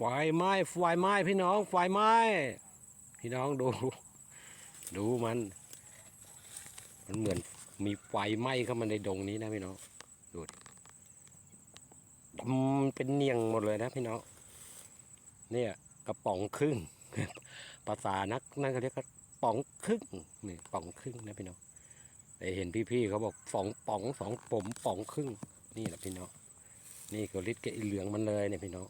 ไฟไหม้ไฟไหม้พี่น้องไฟไหม้พี่น้องดู ดูมัน มันเหมือนมีไฟไหม้เข้ามาในดงนี้นะพี่น้องดูดำเป็นเนียงหมดเลยนะพี่น้องเนี่ยกระป๋องครึ่งภาษานักนั่นเขาเรียกกระป๋องครึ่งนี่ป๋องครึ่งนะพี่น้องแต่เห็นพี่ๆเขาบอกสองป๋องสองผมป๋องครึ่งนี่แหละพี่น้องนี่ก็ลิดกับไอเหลืองมันเลยเนี่ยพี่น้อง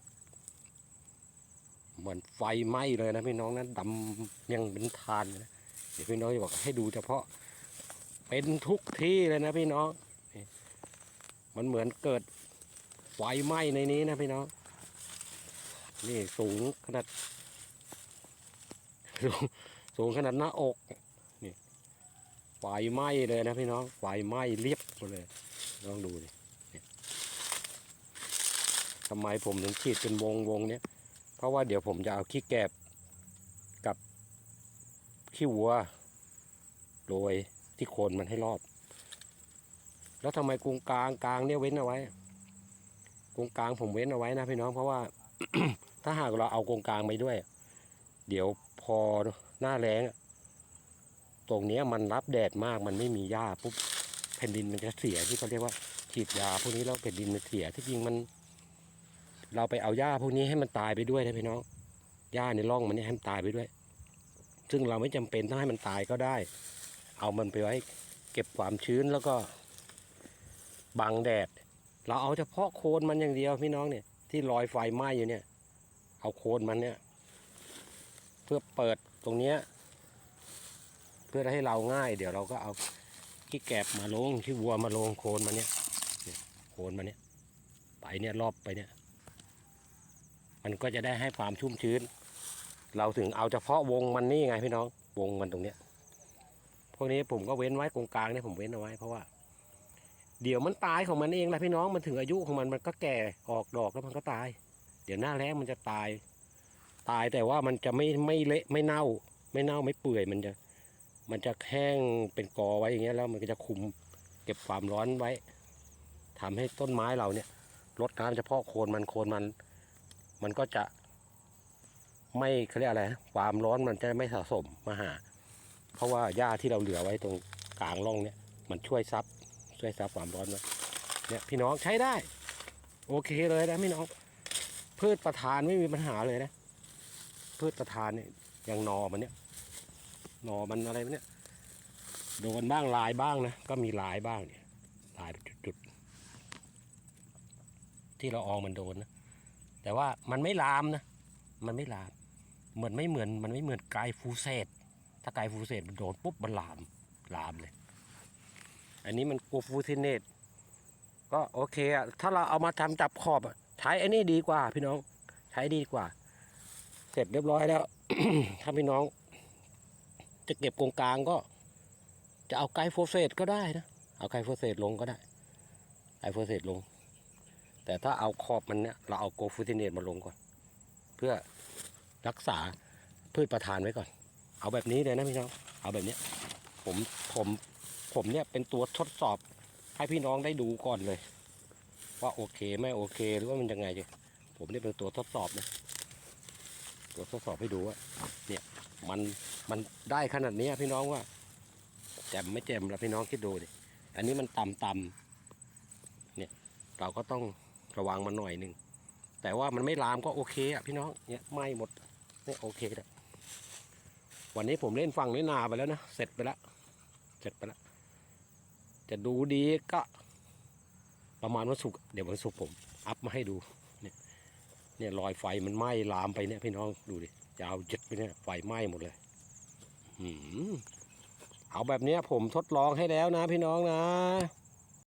มือนไฟไหม้เลยนะพี่น้องนั้นดำยังเป็นทานเลยนะเดี๋ยวพี่น้องจะบอกให้ดูเฉพาะ เป็นทุกที่เลยนะพี่น้องมันเหมือนเกิดไฟไหม้ในนี้นะพี่น้องนี่สูงขนาดสูงสูงขนาดหน้าอกนี่ไฟไหม้เลยนะพี่น้องไฟไหม้เรียบหมดเลยลองดูดิเนี่ยทำไมผมถึงฉีดเป็นวงวงเนี้ย เพราะว่าเดี๋ยวผมจะเอาขี้แกบกับขี้วัวโรยที่โคนมันให้รอบ แล้วทำไมกรุงกลางกลางเนี่ยเว้นเอาไว้กรุงกลางผมเว้นเอาไว้นะพี่น้องเพราะว่า ถ้าหากเราเอากรงกลางไปด้วย เดี๋ยวพอหน้าแรงตรงเนี้ยมันรับแดดมากมันไม่มีหญ้าปุ๊บแผ่นดินมันจะเสียที่เขาเรียกว่าฉีดยาพวกนี้แล้วแผ่นดินมันเสียที่จริงมัน เราไปเอาหญ้าพวกนี้ให้มันตายไปด้วยนะพี่น้องหญ้าในร่องมันนี่ให้มันตายไปด้วย ซึ่งเราไม่จำเป็นต้องให้มันตายก็ได้ เอามันไปไว้ เก็บความชื้นแล้วก็บังแดด เราเอาเฉพาะโคนมันอย่างเดียวพี่น้องเนี่ยที่ลอยไฟไหม้อยู่เนี่ย เอาโคนมันเนี่ย เพื่อเปิดตรงเนี้ยเพื่อให้เราง่าย เดี๋ยวเราก็เอาขี้แกบมาลงขี้วัวมาลงโคนมันเนี่ยเนี่ยโคนมันเนี่ยไปเนี่ยรอบไปเนี่ย มันก็จะได้ให้ความชุ่มชื้น เราถึงเอาเฉพาะวงมันนี่ไงพี่น้อง วงมันตรงเนี้ย พวกนี้ผมก็เว้นไว้ตรงกลางเนี่ยผมเว้นเอาไว้เพราะว่า เดี๋ยวมันตายของมันเองแหละพี่น้องมันถึงอายุของมันมันก็แก่ออกดอกแล้วมันก็ตาย เดี๋ยวหน้าแล้งมันจะตาย ตายแต่ว่ามันจะไม่ไม่เละไม่เน่า ไม่เน่าไม่เปื่อยมันจะ มันจะแห้งเป็นกอไว้อย่างเงี้ยแล้วมันก็จะคุมเก็บความร้อนไว้ทำให้ต้นไม้เราเนี่ยลดน้ำเฉพาะโคนมันโคนมัน มันก็จะไม่เขาเรียกอะไรความร้อนมันจะไม่สะสมมาหา เพราะว่าหญ้าที่เราเหลือไว้ตรงกลางร่องเนี่ย มันช่วยซับช่วยซับความร้อนไว้เนี่ยพี่น้องใช้ได้ โอเคเลยนะพี่น้อง พืชประทานไม่มีปัญหาเลยนะ พืชประทานเนี่ยอย่างหนอมันเนี่ยหนอมันอะไรเนี่ยโดนบ้างลายบ้างนะก็มีลายบ้างเนี่ยลายจุดๆที่เราอองมันโดนนะ แต่ว่ามันไม่ลามนะ มันไม่ลาม เหมือนไม่เหมือนมันไม่เหมือนไกลฟูเซตถ้าไกลฟูเซตมันโดนปุ๊บมันลาม ลามเลย อันนี้มันกูฟูเทเนตก็โอเคอะถ้าเราเอามาทำจับขอบอะใช้อันนี้ดีกว่า พี่น้อง ใช้ดีกว่า เสร็จเรียบร้อยแล้วถ้าพี่น้อง จะเก็บกรงกลางก็ จะเอาไกลโฟเซตก็ได้นะ เอาไกลโฟเซตลงก็ได้ไกลโฟเซตลง แต่ถ้าเอาขอบมันเนี่ยเราเอาโกฟูเทเนตมาลงก่อน เพื่อรักษาพืชประทานไว้ก่อน เอาแบบนี้เลยนะพี่น้อง เอาแบบนี้ผมผมผมเนี่ยเป็นตัวทดสอบให้พี่น้องได้ดูก่อนเลย ว่าโอเคไม่โอเคหรือว่ามันยังไงจ้ะผมเนี่ยเป็นตัวทดสอบนะตัวทดสอบให้ดูว่าเนี่ยมันมันได้ขนาดนี้พี่น้องว่าแจ่มไม่แจ่มแล้วพี่น้องคิดดูดิอันนี้มันต่ำต่ำเนี่ยเราก็ต้อง ระวังมันหน่อยหนึ่งแต่ว่ามันไม่ลามก็โอเคอะพี่น้องเนี่ยไหม่หมดเนี่ยโอเคแล้ววันนี้ผมเล่นฟังน้อยนาไปแล้วนะเสร็จไปแล้วเสร็จไปแล้วจะดูดีก็ประมาณวันศุกร์เดี๋ยววันศุกร์ผม อัพมาให้ดูเนี่ยเนี่ยรอยไฟมันไหม้ลามไปเนี่ยพี่น้องดูดิยาวเจ็ดไปเนี่ยไฟไหม้หมดเลยหืมเอาแบบนี้ผมทดลองให้แล้วนะพี่น้องนะ